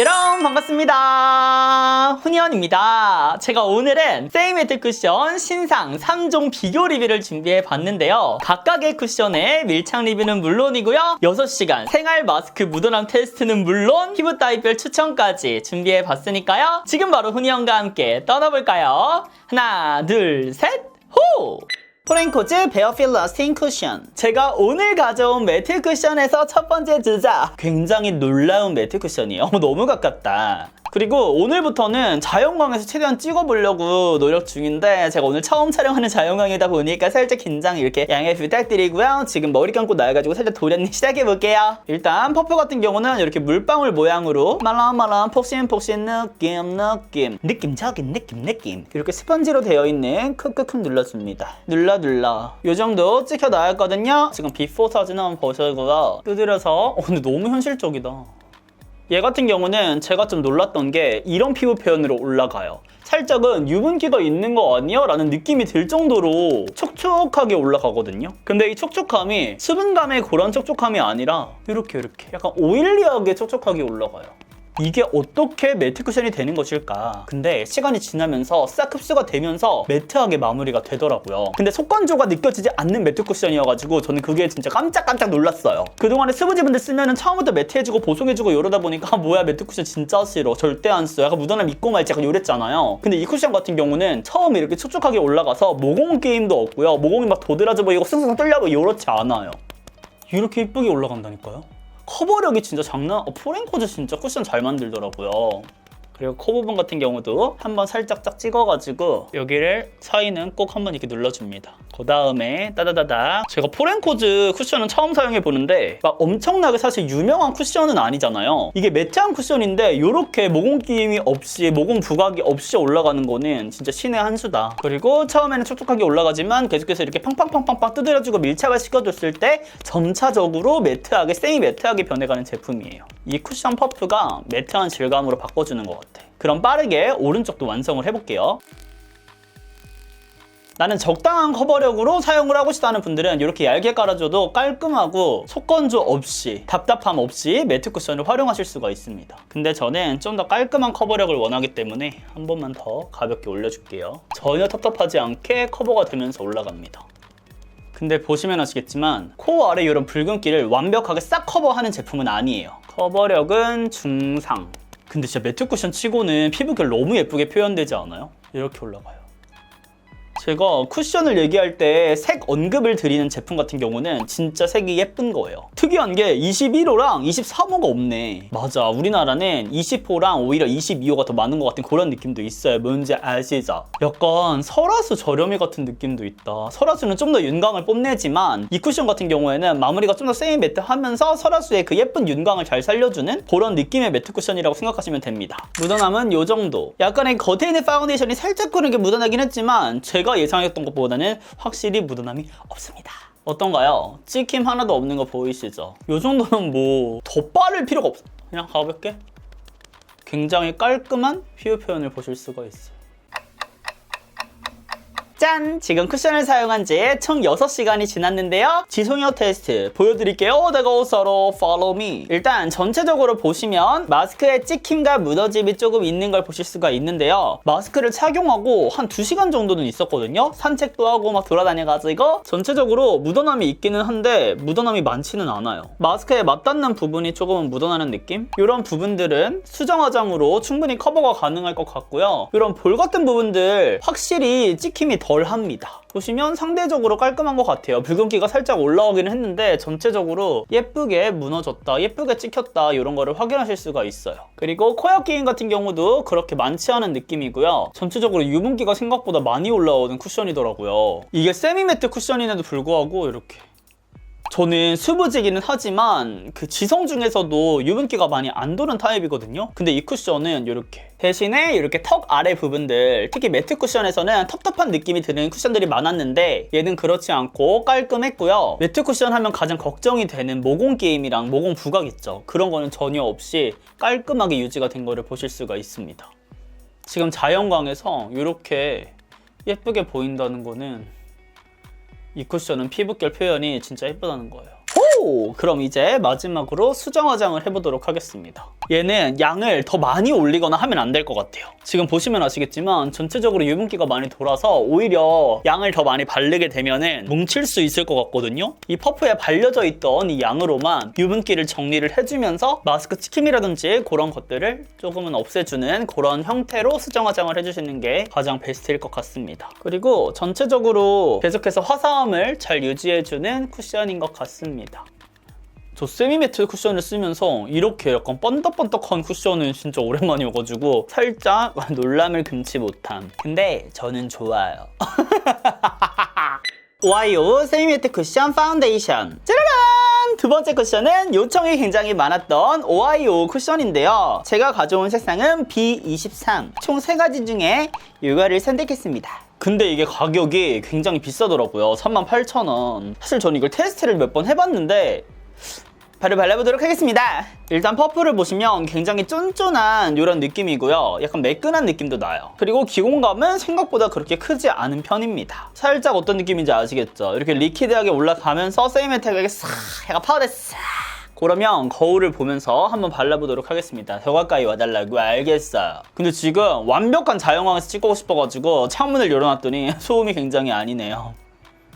여러분 반갑습니다. 훈이언입니다. 제가 오늘은 세이매트 쿠션 신상 3종 비교 리뷰를 준비해 봤는데요. 각각의 쿠션의 밀착 리뷰는 물론이고요. 6시간 생활 마스크 묻어남 테스트는 물론 피부 타입별 추천까지 준비해 봤으니까요. 지금 바로 훈이언과 함께 떠나볼까요? 하나, 둘, 셋, 호! 프랭코즈 베어필 러스팅 쿠션. 제가 오늘 가져온 매트 쿠션에서 첫 번째 주자. 굉장히 놀라운 매트 쿠션이에요. 너무 가깝다 그리고 오늘부터는 자연광에서 최대한 찍어보려고 노력 중인데 제가 오늘 처음 촬영하는 자연광이다 보니까 살짝 긴장 이렇게 양해 부탁드리고요. 지금 머리 감고 나와가지고 살짝 도련님 시작해볼게요. 일단 퍼프 같은 경우는 이렇게 물방울 모양으로 말랑말랑 폭신폭신 느낌 느낌 느낌적인 느낌 느낌 이렇게 스펀지로 되어 있는 크크크 눌러줍니다. 눌러 눌러. 요 정도 찍혀 나왔거든요. 지금 비포 사진 한번 보시고요 두드려서 어, 근데 너무 현실적이다 얘 같은 경우는 제가 좀 놀랐던 게 이런 피부 표현으로 올라가요. 살짝은 유분기가 있는 거 아니야? 라는 느낌이 들 정도로 촉촉하게 올라가거든요. 근데 이 촉촉함이 수분감의 그런 촉촉함이 아니라 이렇게 이렇게 약간 오일리하게 촉촉하게 올라가요. 이게 어떻게 매트 쿠션이 되는 것일까? 근데 시간이 지나면서 싹 흡수가 되면서 매트하게 마무리가 되더라고요. 근데 속건조가 느껴지지 않는 매트 쿠션이어가지고 저는 그게 진짜 깜짝깜짝 놀랐어요. 그동안에 스부지분들 쓰면은 처음부터 매트해주고 보송해주고 이러다 보니까 아, 뭐야 매트 쿠션 진짜 싫어. 절대 안 써. 약간 묻어나 믿고 말지 약간 요랬잖아요. 근데 이 쿠션 같은 경우는 처음에 이렇게 촉촉하게 올라가서 모공 게임도 없고요. 모공이 막 도드라져 보이고 숭숭 뚫려 보이고 이렇지 않아요. 이렇게 이쁘게 올라간다니까요. 커버력이 진짜 장난, 어, 포렌코즈 진짜 쿠션 잘 만들더라고요. 그리고 코 부분 같은 경우도 한번 살짝 짝 찍어가지고 여기를 사이는 꼭 한번 이렇게 눌러줍니다. 그 다음에 따다다다 제가 포렌코즈 쿠션은 처음 사용해 보는데 막 엄청나게 사실 유명한 쿠션은 아니잖아요. 이게 매트한 쿠션인데 이렇게 모공 끼임이 없이 모공 부각이 없이 올라가는 거는 진짜 신의 한 수다. 그리고 처음에는 촉촉하게 올라가지만 계속해서 이렇게 팡팡팡팡팡 두드려주고 밀착을 시켜줬을 때 점차적으로 매트하게 세미 매트하게 변해가는 제품이에요. 이 쿠션 퍼프가 매트한 질감으로 바꿔주는 것 같아. 그럼 빠르게 오른쪽도 완성을 해볼게요. 나는 적당한 커버력으로 사용을 하고 싶다는 분들은 이렇게 얇게 깔아줘도 깔끔하고 속건조 없이 답답함 없이 매트 쿠션을 활용하실 수가 있습니다. 근데 저는 좀 더 깔끔한 커버력을 원하기 때문에 한 번만 더 가볍게 올려줄게요. 전혀 텁텁하지 않게 커버가 되면서 올라갑니다. 근데 보시면 아시겠지만 코 아래 이런 붉은기를 완벽하게 싹 커버하는 제품은 아니에요. 커버력은 중상. 근데 진짜 매트 쿠션 치고는 피부결 너무 예쁘게 표현되지 않아요? 이렇게 올라가요. 제가 쿠션을 얘기할 때 색 언급을 드리는 제품 같은 경우는 진짜 색이 예쁜 거예요. 특이한 게 21호랑 23호가 없네. 맞아. 우리나라는 20호랑 오히려 22호가 더 많은 것 같은 그런 느낌도 있어요. 뭔지 아시죠? 약간 설화수 저렴이 같은 느낌도 있다. 설화수는 좀 더 윤광을 뽐내지만 이 쿠션 같은 경우에는 마무리가 좀 더 세미 매트 하면서 설화수의 그 예쁜 윤광을 잘 살려주는 그런 느낌의 매트 쿠션이라고 생각하시면 됩니다. 묻어남은 이 정도. 약간의 겉에 있는 파운데이션이 살짝 그런 게 묻어나긴 했지만 제가 예상했던 것보다는 확실히 묻어남이 없습니다. 어떤가요? 찍힘 하나도 없는 거 보이시죠? 이 정도면 뭐더 빠를 필요가 없어. 그냥 가볍게 굉장히 깔끔한 피부 표현을 보실 수가 있어요. 짠! 지금 쿠션을 사용한 지 총 6시간이 지났는데요. 지속력 테스트 보여드릴게요. 다가오 서로 follow me. 일단 전체적으로 보시면 마스크에 찍힘과 무너짐이 조금 있는 걸 보실 수가 있는데요. 마스크를 착용하고 한 2시간 정도는 있었거든요. 산책도 하고 막 돌아다녀가지고 전체적으로 묻어남이 있기는 한데 묻어남이 많지는 않아요. 마스크에 맞닿는 부분이 조금 묻어나는 느낌? 이런 부분들은 수정 화장으로 충분히 커버가 가능할 것 같고요. 이런 볼 같은 부분들 확실히 찍힘이 덜 합니다. 보시면 상대적으로 깔끔한 것 같아요. 붉은기가 살짝 올라오기는 했는데 전체적으로 예쁘게 무너졌다, 예쁘게 찍혔다 이런 거를 확인하실 수가 있어요. 그리고 코약 기인 같은 경우도 그렇게 많지 않은 느낌이고요. 전체적으로 유분기가 생각보다 많이 올라오는 쿠션이더라고요. 이게 세미 매트 쿠션인데도 불구하고 이렇게 저는 수부지기는 하지만 그 지성 중에서도 유분기가 많이 안 도는 타입이거든요. 근데 이 쿠션은 이렇게 대신에 이렇게 턱 아래 부분들 특히 매트 쿠션에서는 텁텁한 느낌이 드는 쿠션들이 많았는데 얘는 그렇지 않고 깔끔했고요. 매트 쿠션 하면 가장 걱정이 되는 모공 게임이랑 모공 부각 있죠. 그런 거는 전혀 없이 깔끔하게 유지가 된 거를 보실 수가 있습니다. 지금 자연광에서 이렇게 예쁘게 보인다는 거는 이 쿠션은 피부결 표현이 진짜 예쁘다는 거예요. 오 그럼 이제 마지막으로 수정 화장을 해보도록 하겠습니다. 얘는 양을 더 많이 올리거나 하면 안 될 것 같아요. 지금 보시면 아시겠지만 전체적으로 유분기가 많이 돌아서 오히려 양을 더 많이 바르게 되면은 뭉칠 수 있을 것 같거든요. 이 퍼프에 발려져 있던 이 양으로만 유분기를 정리를 해주면서 마스크 치킴이라든지 그런 것들을 조금은 없애주는 그런 형태로 수정 화장을 해주시는 게 가장 베스트일 것 같습니다. 그리고 전체적으로 계속해서 화사함을 잘 유지해주는 쿠션인 것 같습니다 저 세미 매트 쿠션을 쓰면서 이렇게 약간 번덕번덕한 쿠션은 진짜 오랜만이어가지고 살짝 놀람을 금치 못함. 근데 저는 좋아요. 오하이오 세미 매트 쿠션 파운데이션 짜라란! 두 번째 쿠션은 요청이 굉장히 많았던 오하이오 쿠션인데요. 제가 가져온 색상은 B23. 총 세 가지 중에 이거를 선택했습니다. 근데 이게 가격이 굉장히 비싸더라고요. 38,000원. 사실 저는 이걸 테스트를 몇 번 해봤는데 바로 발라보도록 하겠습니다. 일단 퍼플을 보시면 굉장히 쫀쫀한 이런 느낌이고요. 약간 매끈한 느낌도 나요. 그리고 기공감은 생각보다 그렇게 크지 않은 편입니다. 살짝 어떤 느낌인지 아시겠죠? 이렇게 리퀴드하게 올라가면서 세이메텍하게 싹 약간 파우더 싹 그러면 거울을 보면서 한번 발라보도록 하겠습니다. 더 가까이 와달라고 알겠어요. 근데 지금 완벽한 자연광에서 찍고 싶어가지고 창문을 열어놨더니 소음이 굉장히 아니네요.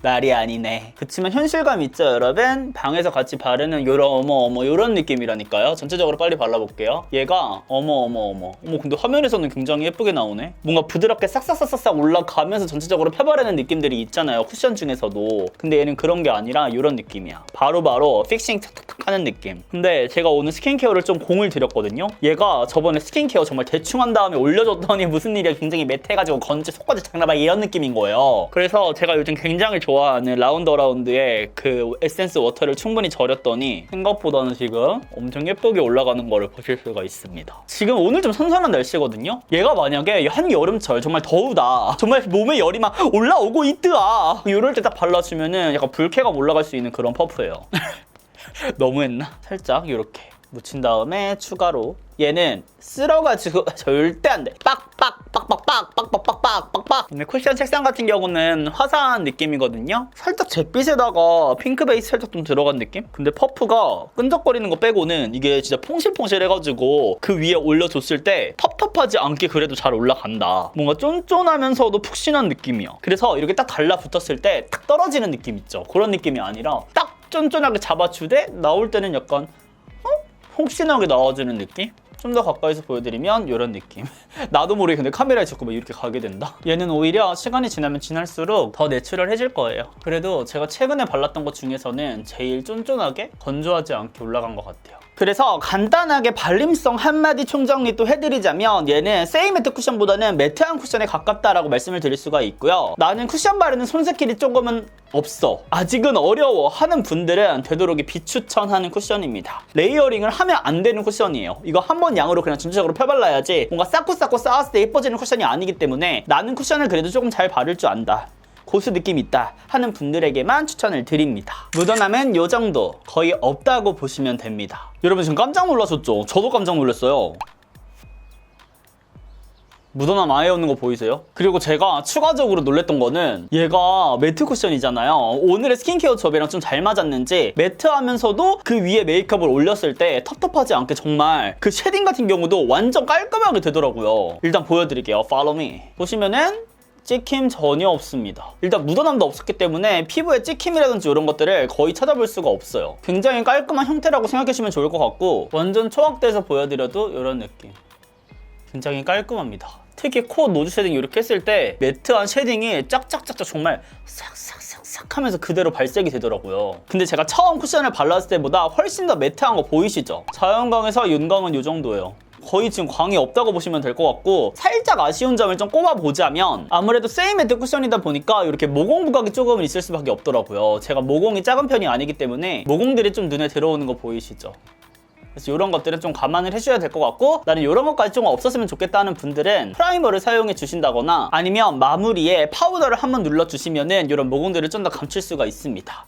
말이 아니네. 그치만 현실감 있죠, 여러분? 방에서 같이 바르는 요런 어머 어머 요런 느낌이라니까요. 전체적으로 빨리 발라볼게요. 얘가 어머 어머 근데 화면에서는 굉장히 예쁘게 나오네. 뭔가 부드럽게 싹싹싹싹 올라가면서 전체적으로 펴바르는 느낌들이 있잖아요. 쿠션 중에서도. 근데 얘는 그런 게 아니라 요런 느낌이야. 바로바로 픽싱 탁탁탁 하는 느낌. 근데 제가 오늘 스킨케어를 좀 공을 들였거든요. 얘가 저번에 스킨케어 정말 대충 한 다음에 올려줬더니 무슨 일이야 굉장히 매트해가지고 건지 속까지 장나봐 이런 느낌인 거예요. 그래서 제가 요즘 굉장히 좋아 하는 라운드 어라운드의 그 에센스 워터를 충분히 절였더니 생각보다는 지금 엄청 예쁘게 올라가는 거를 보실 수가 있습니다. 지금 오늘 좀 선선한 날씨거든요. 얘가 만약에 한 여름철 정말 더우다. 정말 몸에 열이 막 올라오고 있드아. 이럴 때 딱 발라주면은 약간 불쾌감 올라갈 수 있는 그런 퍼프예요. 너무했나? 살짝 이렇게 묻힌 다음에 추가로 얘는 쓸어가지고 절대 안 돼. 빡빡 빡빡빡 빡빡빡빡 빡빡. 근데 쿠션 색상 같은 경우는 화사한 느낌이거든요. 살짝 잿빛에다가 핑크 베이스 살짝 좀 들어간 느낌? 근데 퍼프가 끈적거리는 거 빼고는 이게 진짜 퐁실퐁실해가지고 그 위에 올려줬을 때 텁텁하지 않게 그래도 잘 올라간다. 뭔가 쫀쫀하면서도 푹신한 느낌이야. 그래서 이렇게 딱 달라붙었을 때 딱 떨어지는 느낌 있죠. 그런 느낌이 아니라 딱 쫀쫀하게 잡아주되 나올 때는 약간 어? 혹시나게 나와주는 느낌? 좀 더 가까이서 보여드리면 이런 느낌. 나도 모르게 근데 카메라에 자꾸 막 이렇게 가게 된다. 얘는 오히려 시간이 지나면 지날수록 더 내추럴해질 거예요. 그래도 제가 최근에 발랐던 것 중에서는 제일 쫀쫀하게 건조하지 않게 올라간 것 같아요. 그래서 간단하게 발림성 한마디 총정리 또 해드리자면 얘는 세이 매트 쿠션보다는 매트한 쿠션에 가깝다라고 말씀을 드릴 수가 있고요. 나는 쿠션 바르는 손 스킬이 조금은 없어. 아직은 어려워 하는 분들은 되도록이 비추천하는 쿠션입니다. 레이어링을 하면 안 되는 쿠션이에요. 이거 한 번 양으로 그냥 전체적으로 펴발라야지 뭔가 쌓고 쌓고 쌓았을 때 예뻐지는 쿠션이 아니기 때문에 나는 쿠션을 그래도 조금 잘 바를 줄 안다. 고수 느낌 있다 하는 분들에게만 추천을 드립니다. 묻어남은 요 정도 거의 없다고 보시면 됩니다. 여러분 지금 깜짝 놀라셨죠? 저도 깜짝 놀랐어요. 묻어남 아예 없는 거 보이세요? 그리고 제가 추가적으로 놀랬던 거는 얘가 매트 쿠션이잖아요. 오늘의 스킨케어 접이랑 좀 잘 맞았는지 매트하면서도 그 위에 메이크업을 올렸을 때 텁텁하지 않게 정말 그 쉐딩 같은 경우도 완전 깔끔하게 되더라고요. 일단 보여드릴게요. Follow. 보시면은 찍힘 전혀 없습니다. 일단 묻어남도 없었기 때문에 피부에 찍힘이라든지 이런 것들을 거의 찾아볼 수가 없어요. 굉장히 깔끔한 형태라고 생각하시면 좋을 것 같고 완전 초각돼서 보여드려도 이런 느낌. 굉장히 깔끔합니다. 특히 코 노즈 쉐딩 이렇게 했을 때 매트한 쉐딩이 짝짝짝짝 정말 싹싹싹싹 하면서 그대로 발색이 되더라고요. 근데 제가 처음 쿠션을 발랐을 때보다 훨씬 더 매트한 거 보이시죠? 자연광에서 윤광은 이 정도예요. 거의 지금 광이 없다고 보시면 될 것 같고 살짝 아쉬운 점을 좀 꼽아보자면 아무래도 세임 매트 쿠션이다 보니까 이렇게 모공 부각이 조금 있을 수밖에 없더라고요. 제가 모공이 작은 편이 아니기 때문에 모공들이 좀 눈에 들어오는 거 보이시죠? 그래서 이런 것들은 좀 감안을 해줘야 될 것 같고 나는 이런 것까지 좀 없었으면 좋겠다 하는 분들은 프라이머를 사용해 주신다거나 아니면 마무리에 파우더를 한번 눌러주시면은 이런 모공들을 좀 더 감출 수가 있습니다.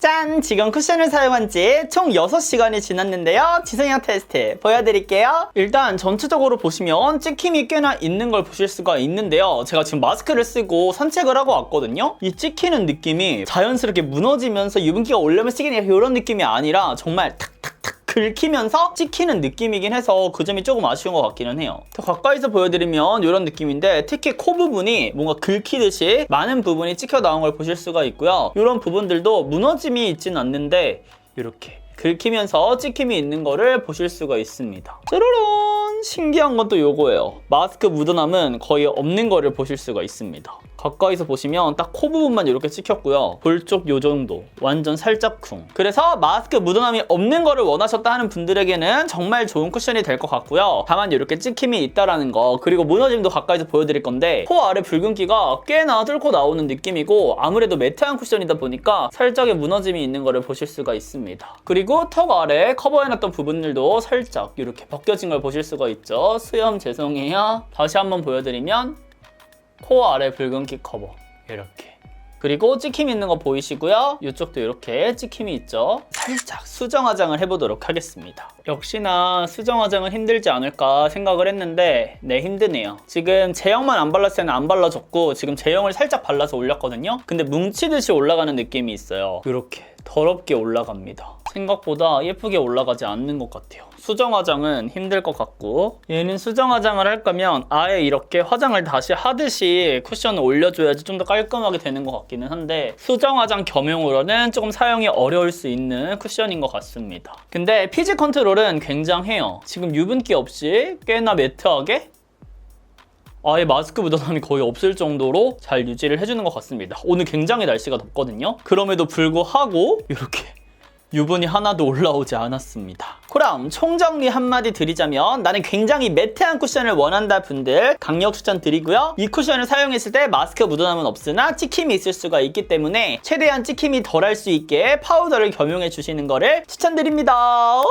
짠! 지금 쿠션을 사용한 지 총 6시간이 지났는데요. 지성형 테스트 보여드릴게요. 일단 전체적으로 보시면 찍힘이 꽤나 있는 걸 보실 수가 있는데요. 제가 지금 마스크를 쓰고 산책을 하고 왔거든요. 이 찍히는 느낌이 자연스럽게 무너지면서 유분기가 올려면 쓰기는 이런 느낌이 아니라 정말 탁탁탁 긁히면서 찍히는 느낌이긴 해서 그 점이 조금 아쉬운 것 같기는 해요. 더 가까이서 보여드리면 이런 느낌인데 특히 코 부분이 뭔가 긁히듯이 많은 부분이 찍혀 나온 걸 보실 수가 있고요. 이런 부분들도 무너짐이 있진 않는데 이렇게 긁히면서 찍힘이 있는 거를 보실 수가 있습니다. 짜라란! 신기한 건 또 요거예요. 마스크 묻어남은 거의 없는 거를 보실 수가 있습니다. 가까이서 보시면 딱 코 부분만 이렇게 찍혔고요. 볼 쪽 요 정도. 완전 살짝 쿵. 그래서 마스크 묻어남이 없는 거를 원하셨다 하는 분들에게는 정말 좋은 쿠션이 될 것 같고요. 다만 이렇게 찍힘이 있다라는 거 그리고 무너짐도 가까이서 보여드릴 건데 코 아래 붉은기가 꽤나 뚫고 나오는 느낌이고 아무래도 매트한 쿠션이다 보니까 살짝의 무너짐이 있는 거를 보실 수가 있습니다. 그리고 턱 아래 커버해놨던 부분들도 살짝 이렇게 벗겨진 걸 보실 수가 있죠. 수염 죄송해요. 다시 한번 보여드리면 코 아래 붉은 기 커버. 이렇게. 그리고 찍힘 있는 거 보이시고요. 이쪽도 이렇게 찍힘이 있죠. 살짝 수정 화장을 해보도록 하겠습니다. 역시나 수정 화장은 힘들지 않을까 생각을 했는데 네 힘드네요. 지금 제형만 안 발랐을 때는 안 발라졌고 지금 제형을 살짝 발라서 올렸거든요. 근데 뭉치듯이 올라가는 느낌이 있어요. 이렇게 더럽게 올라갑니다. 생각보다 예쁘게 올라가지 않는 것 같아요. 수정 화장은 힘들 것 같고 얘는 수정 화장을 할 거면 아예 이렇게 화장을 다시 하듯이 쿠션을 올려줘야지 좀 더 깔끔하게 되는 것 같기는 한데 수정 화장 겸용으로는 조금 사용이 어려울 수 있는 쿠션인 것 같습니다. 근데 피지 컨트롤은 굉장해요. 지금 유분기 없이 꽤나 매트하게 아예 마스크 묻어남이 거의 없을 정도로 잘 유지를 해주는 것 같습니다. 오늘 굉장히 날씨가 덥거든요. 그럼에도 불구하고 이렇게 유분이 하나도 올라오지 않았습니다. 그럼 총정리 한마디 드리자면 나는 굉장히 매트한 쿠션을 원한다 분들 강력 추천 드리고요. 이 쿠션을 사용했을 때 마스크 묻어남은 없으나 찍힘이 있을 수가 있기 때문에 최대한 찍힘이 덜할 수 있게 파우더를 겸용해 주시는 거를 추천드립니다.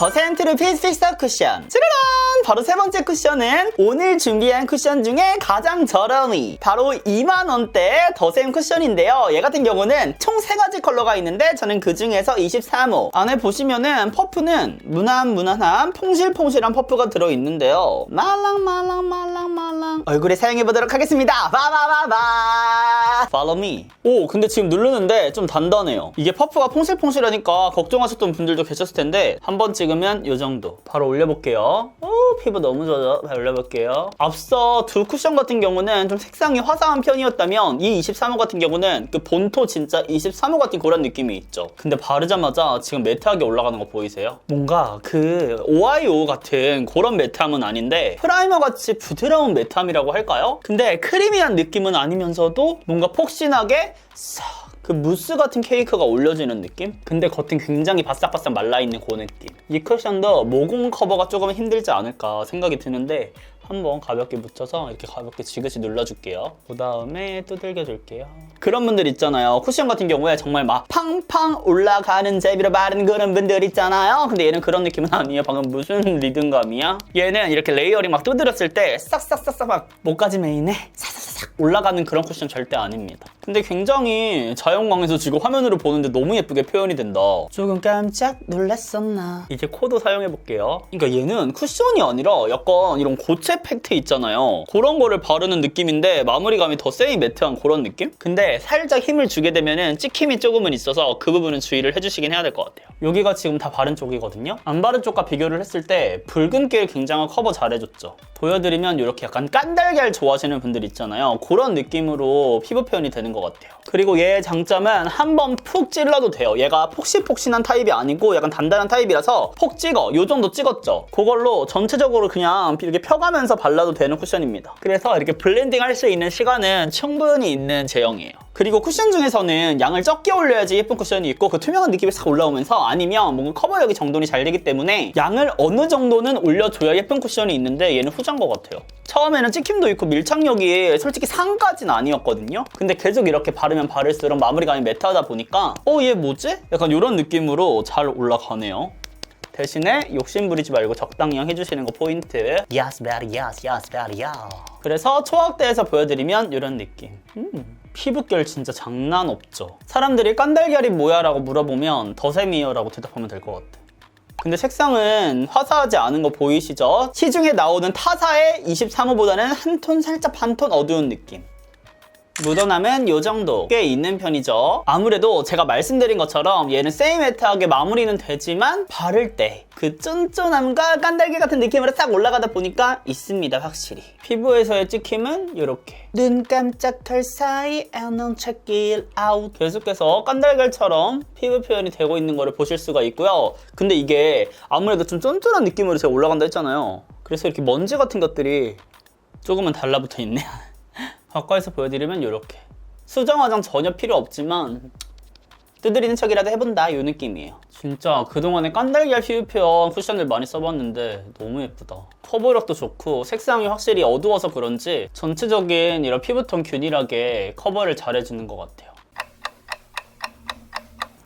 오! 더센트루 피스 픽서 쿠션. 짜라란 바로 세 번째 쿠션은 오늘 준비한 쿠션 중에 가장 저렴이 바로 2만원대 더샘 쿠션인데요. 얘 같은 경우는 총 세 가지 컬러가 있는데 저는 그 중에서 23호. 안에 보시면은 퍼프는 무난 무난한 퐁실퐁실한 퍼프가 들어있는데요. 말랑 말랑 말랑 말랑. 얼굴에 사용해보도록 하겠습니다. 바바바바. Follow me. 오 근데 지금 누르는데 좀 단단해요. 이게 퍼프가 퐁실퐁실하니까 걱정하셨던 분들도 계셨을 텐데 한번 찍 으면 이 정도 바로 올려볼게요 오 피부 너무 좋아져 잘 올려볼게요 앞서 두 쿠션 같은 경우는 좀 색상이 화사한 편이었다면 이 23호 같은 경우는 그 본토 진짜 23호 같은 그런 느낌이 있죠 근데 바르자마자 지금 매트하게 올라가는 거 보이세요? 뭔가 그 OIO 같은 그런 매트함은 아닌데 프라이머 같이 부드러운 매트함이라고 할까요? 근데 크리미한 느낌은 아니면서도 뭔가 폭신하게 싹 그 무스 같은 케이크가 올려지는 느낌? 근데 겉은 굉장히 바싹바싹 말라있는 그 느낌. 이 쿠션도 모공 커버가 조금 힘들지 않을까 생각이 드는데 한번 가볍게 묻혀서 이렇게 가볍게 지그시 눌러줄게요. 그 다음에 두들겨 줄게요. 그런 분들 있잖아요. 쿠션 같은 경우에 정말 막 팡팡 올라가는 제비로 바른 그런 분들 있잖아요. 근데 얘는 그런 느낌은 아니에요. 방금 무슨 리듬감이야? 얘는 이렇게 레이어링 막 두드렸을 때 싹싹싹싹 막 목까지 메인에 사사사삭 올라가는 그런 쿠션 절대 아닙니다. 근데 굉장히 자연광에서 지금 화면으로 보는데 너무 예쁘게 표현이 된다. 조금 깜짝 놀랐었나. 이제 코도 사용해 볼게요. 그러니까 얘는 쿠션이 아니라 약간 이런 고체 팩트 있잖아요. 그런 거를 바르는 느낌인데 마무리감이 더 세이 매트한 그런 느낌? 근데 살짝 힘을 주게 되면은 찍힘이 조금은 있어서 그 부분은 주의를 해주시긴 해야 될 것 같아요. 여기가 지금 다 바른 쪽이거든요. 안 바른 쪽과 비교를 했을 때 붉은기를 굉장히 커버 잘해줬죠. 보여드리면 이렇게 약간 깐달걀 좋아하시는 분들 있잖아요. 그런 느낌으로 피부 표현이 되는 것 같아요. 그리고 얘의 장점은 한 번 푹 찔러도 돼요. 얘가 폭신폭신한 타입이 아니고 약간 단단한 타입이라서 폭 찍어. 요 정도 찍었죠. 그걸로 전체적으로 그냥 이렇게 펴가면서 발라도 되는 쿠션입니다. 그래서 이렇게 블렌딩 할 수 있는 시간은 충분히 있는 제형이에요. 그리고 쿠션 중에서는 양을 적게 올려야지 예쁜 쿠션이 있고 그 투명한 느낌이 싹 올라오면서 아니면 뭔가 커버력이 정돈이 잘 되기 때문에 양을 어느 정도는 올려줘야 예쁜 쿠션이 있는데 얘는 후자인 것 같아요. 처음에는 찍힘도 있고 밀착력이 솔직히 상까진 아니었거든요. 근데 계속 이렇게 바르면 바를수록 마무리감이 매트하다 보니까 어 얘 뭐지? 약간 이런 느낌으로 잘 올라가네요. 대신에 욕심 부리지 말고 적당량 해주시는 거 포인트. Yes, very yes, yes, very yes. 그래서 초학대에서 보여드리면 이런 느낌. 음, 피부결 진짜 장난 없죠. 사람들이 깐달걀이 뭐야 라고 물어보면 더샘이에요라고 대답하면 될 것 같아. 근데 색상은 화사하지 않은 거 보이시죠? 시중에 나오는 타사의 23호보다는 한 톤 살짝 반 톤 어두운 느낌. 묻어남은 요 정도 꽤 있는 편이죠. 아무래도 제가 말씀드린 것처럼 얘는 세이매트하게 마무리는 되지만 바를 때 그 쫀쫀함과 깐달걀 같은 느낌으로 싹 올라가다 보니까 있습니다 확실히. 피부에서의 찍힘은 이렇게 눈 깜짝할 넌 check it out 계속해서 깐달걀처럼 피부 표현이 되고 있는 거를 보실 수가 있고요. 근데 이게 아무래도 좀 쫀쫀한 느낌으로 제가 올라간다 했잖아요. 그래서 이렇게 먼지 같은 것들이 조금은 달라붙어 있네요. 가까이서 보여드리면 이렇게. 수정 화장 전혀 필요 없지만 두드리는 척이라도 해본다 이 느낌이에요. 진짜 그동안에 깐달걀 표현 쿠션을 많이 써봤는데 너무 예쁘다. 커버력도 좋고 색상이 확실히 어두워서 그런지 전체적인 이런 피부톤 균일하게 커버를 잘해주는 것 같아요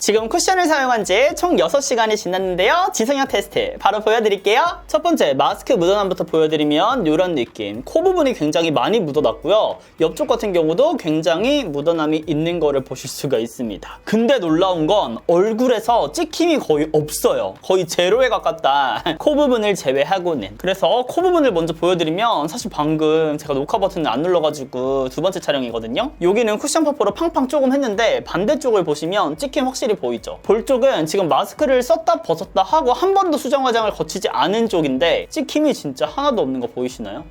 지금 쿠션을 사용한 지 총 6시간이 지났는데요. 지성형 테스트 바로 보여드릴게요. 첫 번째 마스크 묻어남부터 보여드리면 이런 느낌. 코 부분이 굉장히 많이 묻어났고요. 옆쪽 같은 경우도 굉장히 묻어남이 있는 거를 보실 수가 있습니다. 근데 놀라운 건 얼굴에서 찍힘이 거의 없어요. 거의 제로에 가깝다. 코 부분을 제외하고는. 그래서 코 부분을 먼저 보여드리면 사실 방금 제가 녹화 버튼을 안 눌러가지고 두 번째 촬영이거든요. 여기는 쿠션 퍼프로 팡팡 조금 했는데 반대쪽을 보시면 찍힘 확실히 보이죠. 볼 쪽은 지금 마스크를 썼다 벗었다 하고 한 번도 수정 화장을 거치지 않은 쪽인데 찍힘이 진짜 하나도 없는 거 보이시나요?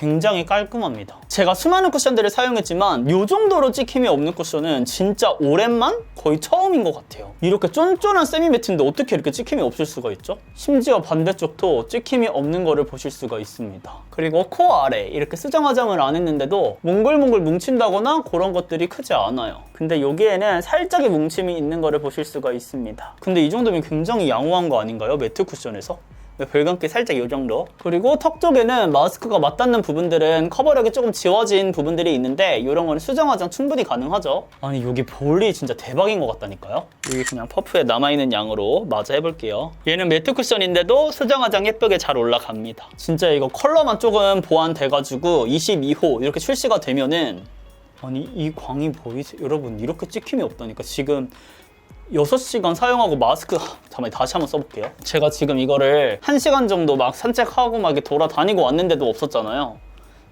굉장히 깔끔합니다. 제가 수많은 쿠션들을 사용했지만 이 정도로 찍힘이 없는 쿠션은 진짜 오랜만? 거의 처음인 것 같아요. 이렇게 쫀쫀한 세미 매트인데 어떻게 이렇게 찍힘이 없을 수가 있죠? 심지어 반대쪽도 찍힘이 없는 거를 보실 수가 있습니다. 그리고 코 아래 이렇게 수정 화장을 안 했는데도 몽글몽글 뭉친다거나 그런 것들이 크지 않아요. 근데 여기에는 살짝의 뭉침이 있는 거를 보실 수가 있습니다. 근데 이 정도면 굉장히 양호한 거 아닌가요? 매트 쿠션에서? 별감기 살짝 이 정도. 그리고 턱 쪽에는 마스크가 맞닿는 부분들은 커버력이 조금 지워진 부분들이 있는데 이런 거는 수정 화장 충분히 가능하죠. 아니 여기 볼이 진짜 대박인 것 같다니까요. 여기 그냥 퍼프에 남아있는 양으로 마저 해볼게요. 얘는 매트 쿠션인데도 수정 화장 예쁘게 잘 올라갑니다. 진짜 이거 컬러만 조금 보완돼가지고 22호 이렇게 출시가 되면은 아니 이 광이 보이세요? 여러분 이렇게 찍힘이 없다니까. 지금 6시간 사용하고 마스크 잠깐만 다시 한번 써볼게요. 제가 지금 이거를 1시간 정도 막 산책하고 막 이렇게 돌아다니고 왔는데도 없었잖아요.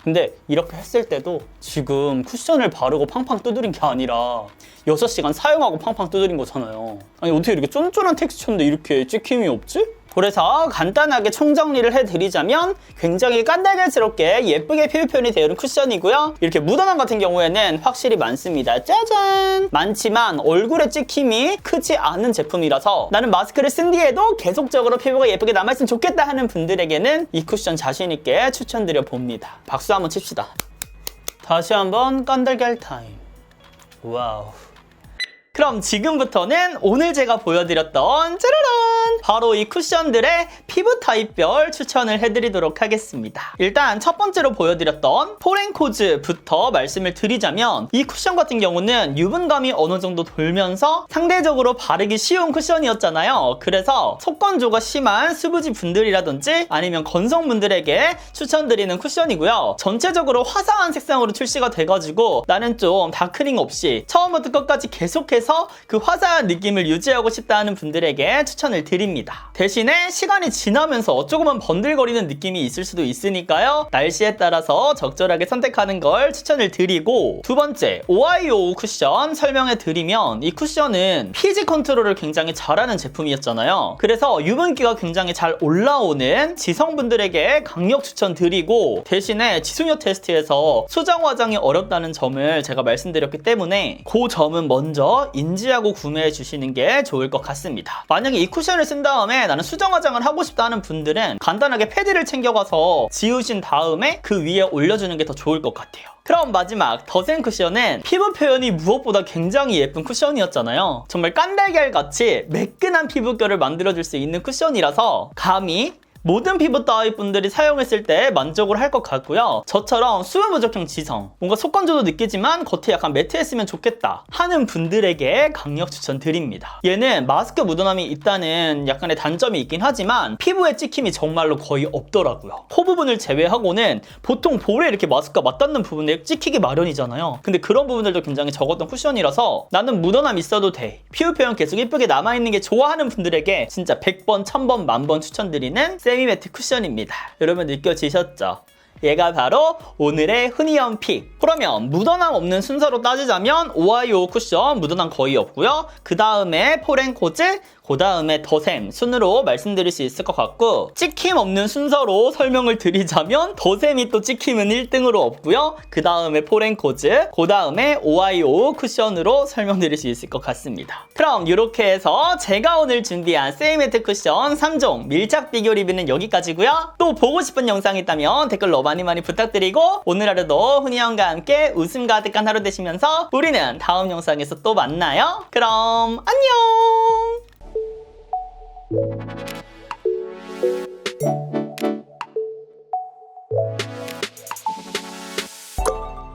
근데 이렇게 했을 때도 지금 쿠션을 바르고 팡팡 두드린 게 아니라 6시간 사용하고 팡팡 두드린 거잖아요. 아니 어떻게 이렇게 쫀쫀한 텍스처인데 이렇게 찍힘이 없지? 그래서 간단하게 총정리를 해드리자면 굉장히 깐달걀스럽게 예쁘게 피부 표현이 되는 쿠션이고요. 이렇게 묻어남 같은 경우에는 확실히 많습니다. 짜잔! 많지만 얼굴에 찍힘이 크지 않은 제품이라서 나는 마스크를 쓴 뒤에도 계속적으로 피부가 예쁘게 남아있으면 좋겠다 하는 분들에게는 이 쿠션 자신있게 추천드려 봅니다. 박수 한번 칩시다. 다시 한번 깐달걀 타임. 와우. 그럼 지금부터는 오늘 제가 보여드렸던 짜라란 바로 이 쿠션들의 피부 타입별 추천을 해드리도록 하겠습니다. 일단 첫 번째로 보여드렸던 포렌코즈부터 말씀을 드리자면 이 쿠션 같은 경우는 유분감이 어느 정도 돌면서 상대적으로 바르기 쉬운 쿠션이었잖아요. 그래서 속건조가 심한 수부지 분들이라든지 아니면 건성분들에게 추천드리는 쿠션이고요. 전체적으로 화사한 색상으로 출시가 돼가지고 나는 좀 다크닝 없이 처음부터 끝까지 계속해서 그 화사한 느낌을 유지하고 싶다 하는 분들에게 추천을 드립니다. 대신에 시간이 지나면서 조금은 번들거리는 느낌이 있을 수도 있으니까요. 날씨에 따라서 적절하게 선택하는 걸 추천을 드리고 두 번째 OIO 쿠션 설명해 드리면 이 쿠션은 피지 컨트롤을 굉장히 잘하는 제품이었잖아요. 그래서 유분기가 굉장히 잘 올라오는 지성분들에게 강력 추천드리고 대신에 지속력 테스트에서 수정 화장이 어렵다는 점을 제가 말씀드렸기 때문에 그 점은 먼저 인지하고 구매해 주시는 게 좋을 것 같습니다. 만약에 이 쿠션을 쓴 다음에 나는 수정 화장을 하고 싶다 하는 분들은 간단하게 패드를 챙겨가서 지우신 다음에 그 위에 올려주는 게 더 좋을 것 같아요. 그럼 마지막 더센 쿠션은 피부 표현이 무엇보다 굉장히 예쁜 쿠션이었잖아요. 정말 깐달걀 같이 매끈한 피부결을 만들어줄 수 있는 쿠션이라서 감히 모든 피부 따위 분들이 사용했을 때 만족을 할 것 같고요. 저처럼 수분 부족형 지성, 뭔가 속건조도 느끼지만 겉에 약간 매트했으면 좋겠다 하는 분들에게 강력 추천드립니다. 얘는 마스크 묻어남이 있다는 약간의 단점이 있긴 하지만 피부에 찍힘이 정말로 거의 없더라고요. 코 부분을 제외하고는 보통 볼에 이렇게 마스크가 맞닿는 부분에 찍히기 마련이잖아요. 근데 그런 부분들도 굉장히 적었던 쿠션이라서 나는 묻어남 있어도 돼. 피부 표현 계속 이쁘게 남아있는 게 좋아하는 분들에게 진짜 100번, 1000번, 만번 추천드리는 세미 매트 쿠션입니다. 여러분 느껴지셨죠? 얘가 바로 오늘의 흔히 연 픽. 그러면 묻어남 없는 순서로 따지자면 오하이오 쿠션 묻어남 거의 없고요. 그 다음에 포렌코즈, 그 다음에 더샘 순으로 말씀드릴 수 있을 것 같고 찍힘 없는 순서로 설명을 드리자면 더샘이 또 찍힘은 1등으로 없고요. 그 다음에 포렌코즈, 그 다음에 오하이오 쿠션으로 설명드릴 수 있을 것 같습니다. 그럼 이렇게 해서 제가 오늘 준비한 세이매트 쿠션 3종 밀착 비교 리뷰는 여기까지고요. 또 보고 싶은 영상이 있다면 댓글로 많이 많이 부탁드리고 오늘 하루도 훈이 형과 함께 웃음 가득한 하루 되시면서 우리는 다음 영상에서 또 만나요. 그럼 안녕! Música